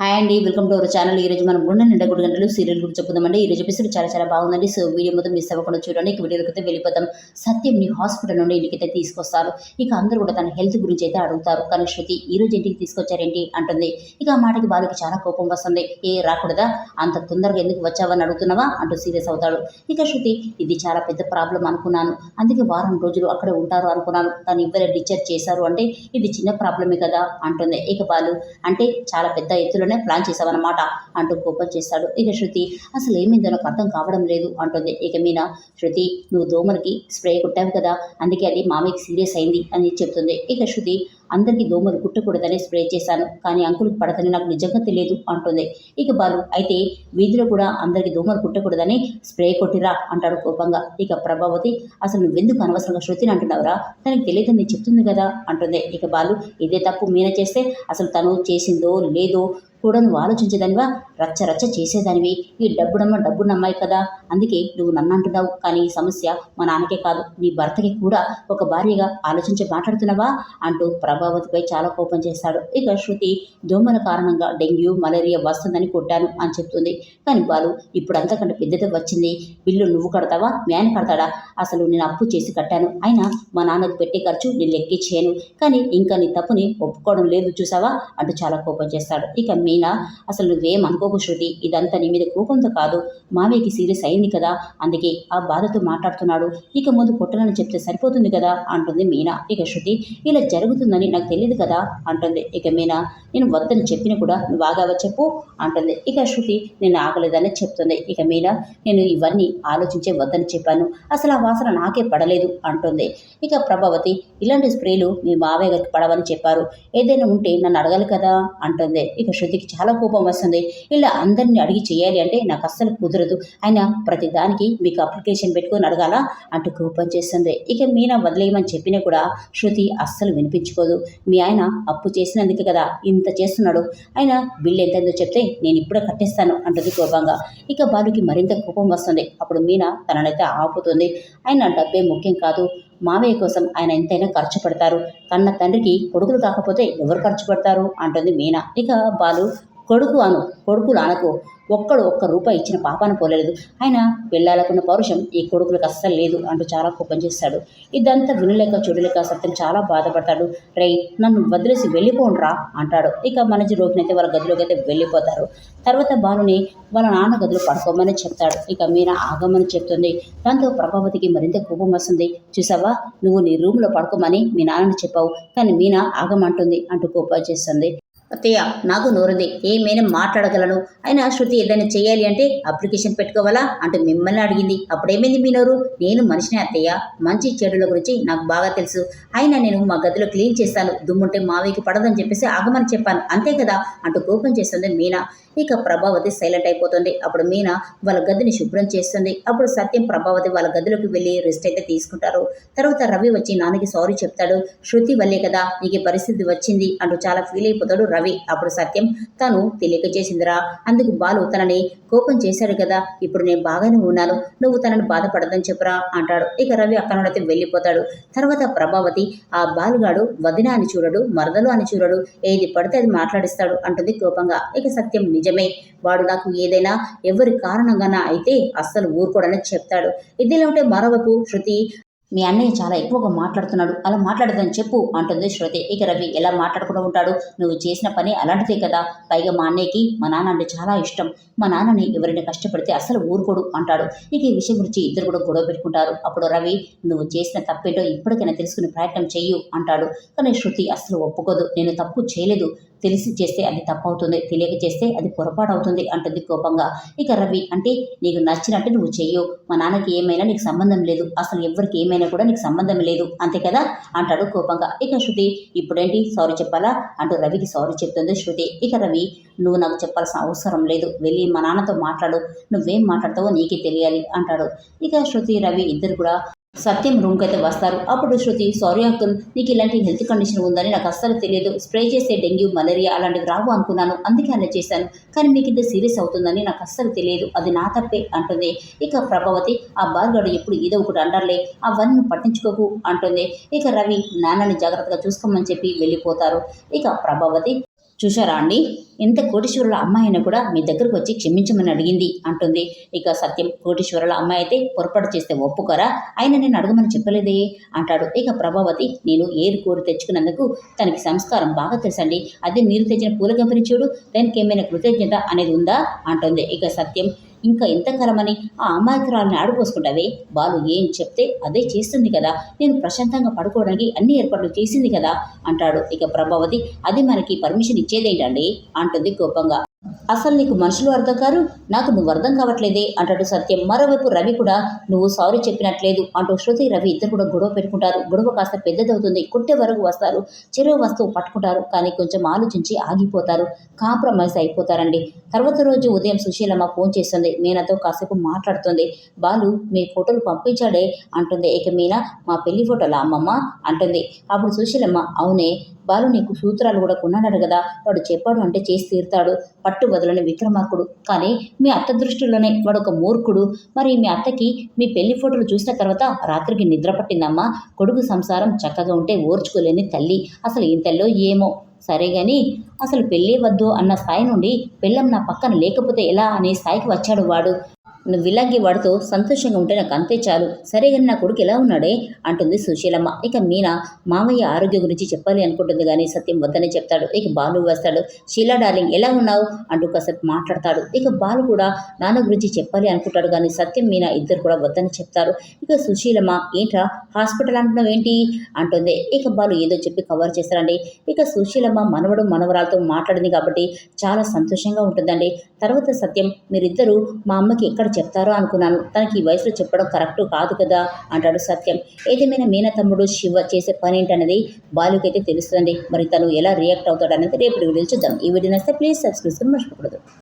Hi అండి welcome to our channel. ఈ రోజు మనం గుండె నిండా గుడి గంటలు సీరియల్ గురించి చెప్పుదామండి ఈ రోజు ఎపిసోడ్ చాలా చాలా బాగుందండి. సో వీడియో మొత్తం మిస్ అవ్వకుండా చూడండి. ఇక వీడియోకి అయితే వెళ్ళిపోతాం. సత్యంని హాస్పిటల్ నుండి ఇంటికైతే తీసుకొస్తారు. ఇక అందరూ కూడా తన హెల్త్ గురించి అయితే అడుగుతారు. కానీ శృతి ఈ రోజు ఇంటికి తీసుకొచ్చారేంటి? అంటుంది. ఇక ఆ మాటకి బాలుకి చాలా కోపం వస్తుంది. ఏ రాకూడదా? అంత తొందరగా ఎందుకు వచ్చావని అడుగుతున్నావా? అంటూ సీరియస్ అవుతాడు. ఇక శృతి ఇది చాలా పెద్ద ప్రాబ్లం అనుకున్నాను. అందుకే వారం రోజులు అక్కడే ఉంటారు అనుకున్నాను. తను ఇవ్వరే డిశ్చార్జ్ చేశారు అంటే ఇది చిన్న ప్రాబ్లమే కదా? అంటుంది. ఇక బాలు అంటే చాలా పెద్ద ఎత్తులోనే ప్లాన్ చేశావన్నమాట అంటూ కోపం చేస్తాడు. ఇక శృతి అసలు ఏమైందో నాకు అర్థం కావడం లేదు అంటుంది. ఇక మీద శృతి నువ్వు దోమలకి స్ప్రే కొట్టావు కదా అందుకే అది మామయ్యకి సీరియస్ అయింది అని చెప్తుంది. ఇక శృతి అందరికీ దోమలు కుట్టకూడదని స్ప్రే చేశాను కానీ అంకులకు పడదని నాకు నిజంగా తెలియదు అంటుంది. ఇక బాలు అయితే వీధిలో కూడా అందరికీ దోమలు కుట్టకూడదని స్ప్రే కొట్టిరా అంటాడు కోపంగా. ఇక ప్రభావతి అసలు నువ్వెందుకు అనవసరంగా శృతిని అంటున్నావురా? తనకి తెలియదని నేను చెప్తుంది కదా అంటుంది. ఇక బాలు ఇదే తప్పు మీన చేస్తే అసలు తను చేసిందో లేదో కూడా నువ్వు ఆలోచించేదానివా? రచ్చ రచ్చ చేసేదానివి. ఈ డబ్బునమ్మ డబ్బునమ్మాయి కదా. అందుకే నువ్వు నన్ను అంటున్నావు కానీ ఈ సమస్య మా నాన్నకే కాదు. నీ భర్తకి కూడా ఒక భార్యగా ఆలోచించి మాట్లాడుతున్నావా? అంటూ ప్రభావతిపై చాలా కోపం చేస్తాడు. ఇక శృతి దోమల కారణంగా డెంగ్యూ మలేరియా వస్తుందని కొట్టాను అని చెప్తుంది. కానీ బాలు ఇప్పుడు అంతకంటే పెద్దది వచ్చింది. బిల్లు నువ్వు కడతావా? మ్యాన్ కడతాడా? అసలు నేను అప్పు చేసి కట్టాను. అయినా మా నాన్నకు పెట్టే ఖర్చు నేను లెక్కించాను కానీ ఇంకా నీ తప్పుని ఒప్పుకోవడం లేదు చూసావా? అంటూ చాలా కోపం చేస్తాడు. ఇక మీనా? అసలు నువ్వేం అనుకోకు శృతి. ఇదంతా నీ మీద కోపంతో కాదు. మావయ్యకి సీరియస్ అయింది కదా? అందుకే ఆ బాధతో మాట్లాడుతున్నాడు. ఇక ముందు కొట్టనని చెప్తే సరిపోతుంది కదా? అంటుంది మీనా. ఇక శృతి ఇలా జరుగుతుందని నాకు తెలియదు కదా? అంటుంది. ఇక మీనా నేను వద్దని చెప్పిన కూడా నువ్వు ఆగావా చెప్పు? అంటుంది. ఇక శృతి నేను ఆగలేదని చెప్తుంది. ఇక మీనా నేను ఇవన్నీ ఆలోచించే వద్దని చెప్పాను. అసలు ఆ వాసన నాకే పడలేదు అంటుంది. ఇక ప్రభావతి ఇలాంటి స్ప్రేలు మీ మావయ్య గారికి పడవని చెప్పారు. ఏదైనా ఉంటే నన్ను అడగాలి కదా? అంటుంది. ఇక శృతి శృతికి చాలా కోపం వస్తుంది. ఇలా అందరినీ అడిగి చేయాలి అంటే నాకు అస్సలు కుదరదు. అయినా ప్రతిదానికి మీకు అప్లికేషన్ పెట్టుకొని అడగాల? అంటూ కోపం చేస్తుంది. ఇక మీనా వదిలేయమని చెప్పినా కూడా శృతి అస్సలు వినిపించుకోదు. మీ ఆయన అప్పు చేసినందుకే కదా ఇంత చేస్తున్నాడు. ఆయన బిల్లు ఎంతైందో చెప్తే నేను ఇప్పుడే కట్టేస్తాను అంటుంది కోపంగా. ఇక బాలుకి మరింత కోపం వస్తుంది. అప్పుడు మీనా తననైతే ఆపుతుంది. ఆయన డబ్బే ముఖ్యం కాదు. మావయ్య కోసం ఆయన ఎంతైనా ఖర్చు పెడతారు. కన్న తండ్రికి కొడుకులు కాకపోతే ఎవరు ఖర్చు పెడతారు? అంటుంది మీనా. ఇక బాలు కొడుకు అను కొడుకులు అనకు ఒక్కడు ఒక్క రూపాయి ఇచ్చిన పాపాన పోలేదు. ఆయన పెళ్ళాలకున్న పౌరుషం ఈ కొడుకులకు అస్సలు లేదు అంటూ చాలా కోపం చేస్తాడు. ఇదంతా వినలేక చూడలేక సత్యం చాలా బాధపడతాడు. రే నన్ను వదిలేసి వెళ్ళిపోండ్రా అంటాడు. ఇక మనిషి రోహిణి అయితే వాళ్ళ గదిలోకి అయితే వెళ్ళిపోతారు. తర్వాత బాలుని వాళ్ళ నాన్న గదిలో పడుకోమని చెప్తాడు. ఇక మీనా ఆగమని చెప్తుంది. దాంతో ప్రభావతికి మరింత కోపం వస్తుంది. చూసావా? నువ్వు నీ రూమ్లో పడుకోమని మీ నాన్నని చెప్పావు. కానీ మీనా ఆగమంటుంది అంటూ కోపం చేస్తుంది. అత్తయ్య నాకు నోరుంది. ఏమైనా మాట్లాడగలను? అయినా శృతి ఏదైనా చేయాలి అంటే అప్లికేషన్ పెట్టుకోవాలా? అంటూ మిమ్మల్ని అడిగింది. అప్పుడేమైంది మీ నోరు? నేను మనిషిని అత్తయ్య. మంచి చెడుల గురించి నాకు బాగా తెలుసు. అయినా నేను మా గదిలో క్లీన్ చేస్తాను. దుమ్ముంటే మావికి పడదని చెప్పేసి ఆగమని చెప్పాను. అంతే కదా? అంటూ కోపం చేస్తుంది మీనా. ఇక ప్రభావతి సైలెంట్ అయిపోతుంది. అప్పుడు మీనా వాళ్ళ గదిని శుభ్రం చేస్తుంది. అప్పుడు సత్యం ప్రభావతి వాళ్ళ గదిలోకి వెళ్ళి రెస్ట్ అయితే తీసుకుంటారు. తర్వాత రవి వచ్చి నాన్నకి సారీ చెప్తాడు. శృతి వల్లే కదా నీకు పరిస్థితి వచ్చింది అంటూ చాలా ఫీల్ అయిపోతాడు రవి. అప్పుడు సత్యం తను తెలియక చేసిందిరా. అందుకు బాలు తనని కోపం చేశాడు కదా ఇప్పుడు నేను బాగానే ఉన్నాను. నువ్వు తనని బాధపడదని చెప్పరా అంటాడు. ఇక రవి అక్కడ నుండి వెళ్ళిపోతాడు. తర్వాత ప్రభావతి ఆ బాలుగాడు వదిన అని చూడడు మరదలు అని చూడడు. ఏది పడితే అది మాట్లాడిస్తాడు అంటుంది కోపంగా. ఇక సత్యం నిజమే. వాడు నాకు ఏదైనా ఎవరి కారణంగానా అయితే అస్సలు ఊరుకోడని చెప్తాడు. ఇదిలా ఉంటే మరోవైపు శృతి మీ అన్నయ్య చాలా ఎక్కువగా మాట్లాడుతున్నాడు. అలా మాట్లాడదని చెప్పు అంటుంది శృతి. ఇక రవి ఎలా మాట్లాడుకుంటూ ఉంటాడు? నువ్వు చేసిన పని అలాంటిదే కదా. పైగా మా అన్నయ్యకి మా నాన్న అంటే చాలా ఇష్టం. మా నాన్నని ఎవరైనా కష్టపడితే అసలు ఊరుకోడు అంటాడు. ఇక ఈ విషయం గురించి ఇద్దరు కూడా గొడవ పెట్టుకుంటారు. అప్పుడు రవి నువ్వు చేసిన తప్పేంటో ఇప్పటికైనా తెలుసుకునే ప్రయత్నం చెయ్యు అంటాడు. కానీ శృతి అసలు ఒప్పుకోదు. నేను తప్పు చేయలేదు. తెలిసి చేస్తే అది తప్పవుతుంది తెలియక చేస్తే అది పొరపాటు అవుతుంది అంటుంది కోపంగా. ఇక రవి అంటే నీకు నచ్చినట్టు నువ్వు చెయ్యు. మా నాన్నకి ఏమైనా నీకు సంబంధం లేదు. అసలు ఎవరికి ఏమైనా కూడా నీకు సంబంధం లేదు. అంతే కదా? అంటాడు కోపంగా. ఇక శృతి ఇప్పుడేంటి? సారీ చెప్పాలా? అంటూ రవికి సారీ చెప్తుంది శృతి. ఇక రవి నువ్వు నాకు చెప్పాల్సిన అవసరం లేదు. వెళ్ళి మా నాన్నతో మాట్లాడు. నువ్వేం మాట్లాడతావో నీకే తెలియాలి అంటాడు. ఇక శృతి రవి ఇద్దరు కూడా సత్యం రూమ్కి అయితే వస్తారు. అప్పుడు శృతి సారీ అంకుల్ నీకు ఇలాంటి హెల్త్ కండిషన్ ఉందని నాకు అస్సలు తెలియదు. స్ప్రే చేస్తే డెంగ్యూ మలేరియా అలాంటివి రావు అనుకున్నాను. అందుకే అలా చేశాను. కానీ మీకు ఇది సీరియస్ అవుతుందని నాకు అస్సలు తెలియదు. అది నా తప్పే అంటుంది. ఇక ప్రభావతి ఆ బాలుగాడు ఎప్పుడు ఏదో ఒకటి అండర్లే అవన్నీ పట్టించుకోకు అంటుంది. ఇక రవి నాన్నని జాగ్రత్తగా చూసుకోమని చెప్పి వెళ్ళిపోతారు. ఇక ప్రభావతి చూశారా అండి? ఎంత కోటీశ్వరుల అమ్మాయి అయినా కూడా మీ దగ్గరకు వచ్చి క్షమించమని అడిగింది అంటుంది. ఇక సత్యం కోటీశ్వరుల అమ్మాయి అయితే పొరపాటు చేస్తే ఒప్పుకోరా? ఆయన నేను అడగమని చెప్పలేదే? అంటాడు. ఇక ప్రభావతి నేను ఏరు కోరి తెచ్చుకున్నందుకు తనకి సంస్కారం బాగా తెలుసండి. అదే మీరు తెచ్చిన పూల కంపెనీ చూడు దానికి ఏమైనా కృతజ్ఞత అనేది ఉందా? అంటుంది. ఇక సత్యం ఇంకా ఎంతకాలమని ఆ అమాయకురాలని ఆడిపోసుకుంటావే బాలు ఏం చెప్తే అదే చేస్తుంది కదా. నేను ప్రశాంతంగా పడుకోవడానికి అన్ని ఏర్పాట్లు చేసింది కదా అంటాడు ఇక ప్రభావతి. అది మనకి పర్మిషన్ ఇచ్చేదేంటండి? అంటుంది కోపంగా. అసలు నీకు మనుషులు అర్థం కారు? నాకు నువ్వు అర్థం కావట్లేదే అంటాడు సత్యం. మరోవైపు రవి కూడా నువ్వు సారీ చెప్పినట్లేదు అంటూ శృతి రవి ఇద్దరు కూడా గొడవ పెట్టుకుంటారు. గొడవ కాస్త పెద్దదవుతుంది. కొట్టే వరకు వస్తారు. చెరువు వస్తువు పట్టుకుంటారు. కానీ కొంచెం ఆలోచించి ఆగిపోతారు. కాంప్రమైజ్ అయిపోతారండి. తర్వాత రోజు ఉదయం సుశీలమ్మ ఫోన్ చేస్తుంది. మీనాతో కాసేపు మాట్లాడుతుంది. బాలు మీ ఫోటోలు పంపించాడే అంటుంది. ఇక మీనా మా పెళ్ళి ఫోటోల అమ్మమ్మ? అంటుంది. అప్పుడు సుశీలమ్మ అవునే బాలు నీకు సూత్రాలు కూడా కొన్నాడు కదా. వాడు చెప్పాడు అంటే చేసి తీరుతాడు. పట్టు వదలని విక్రమార్కుడు. కానీ మీ అత్త దృష్టిలోనే వాడు ఒక మూర్ఖుడు. మరి మీ అత్తకి మీ పెళ్ళి ఫోటోలు చూసిన తర్వాత రాత్రికి నిద్ర పట్టిందమ్మా. కొడుకు సంసారం చక్కగా ఉంటే ఓర్చుకోలేని తల్లి. అసలు ఇంతల్లో ఏమో. సరే గాని అసలు పెళ్ళే వద్దు అన్న స్థాయి నుండి పెళ్ళం నా పక్కన లేకపోతే ఎలా అనే స్థాయికి వచ్చాడు వాడు. నువ్వు ఇలాగే వాడితో సంతోషంగా ఉంటే నాకు అంతే చాలు. సరే కానీ నా కొడుకు ఎలా ఉన్నాడే? అంటుంది సుశీలమ్మ. ఇక మీనా మామయ్య ఆరోగ్యం గురించి చెప్పాలి అనుకుంటుంది కానీ సత్యం వద్దనే చెప్తాడు. ఇక బాలు వస్తాడు. షీలా డార్లింగ్ ఎలా ఉన్నావు? అంటూ కాసేపు మాట్లాడతాడు. ఇక బాలు కూడా నాన్న గురించి చెప్పాలి అనుకుంటాడు కానీ సత్యం మీనా ఇద్దరు కూడా వద్దని చెప్తారు. ఇక సుశీలమ్మ ఏంట్రా? హాస్పిటల్ అంటున్నావు ఏంటి? అంటుంది. ఇక బాలు ఏదో చెప్పి కవర్ చేస్తారండి ఇక సుశీలమ్మ మనవడు మనవరాలతో మాట్లాడింది కాబట్టి చాలా సంతోషంగా ఉంటుందండి. తర్వాత సత్యం మీరిద్దరూ మా అమ్మకి ఎక్కడ చెప్తారో అనుకున్నాను. తనకి ఈ వయసులో చెప్పడం కరెక్ట్ కాదు కదా అంటాడు సత్యం. ఏదేమైనా మీన తమ్ముడు శివ చేసే పని ఏంటనేది బాలుకైతే తెలుస్తుంది మరి తను ఎలా రియాక్ట్ అవుతాడనేది రేపు వీడియో చూద్దాం. ఈ వీడియో నచ్చితే ప్లీజ్ సబ్స్క్రైబ్ మర్చిపోకూడదు.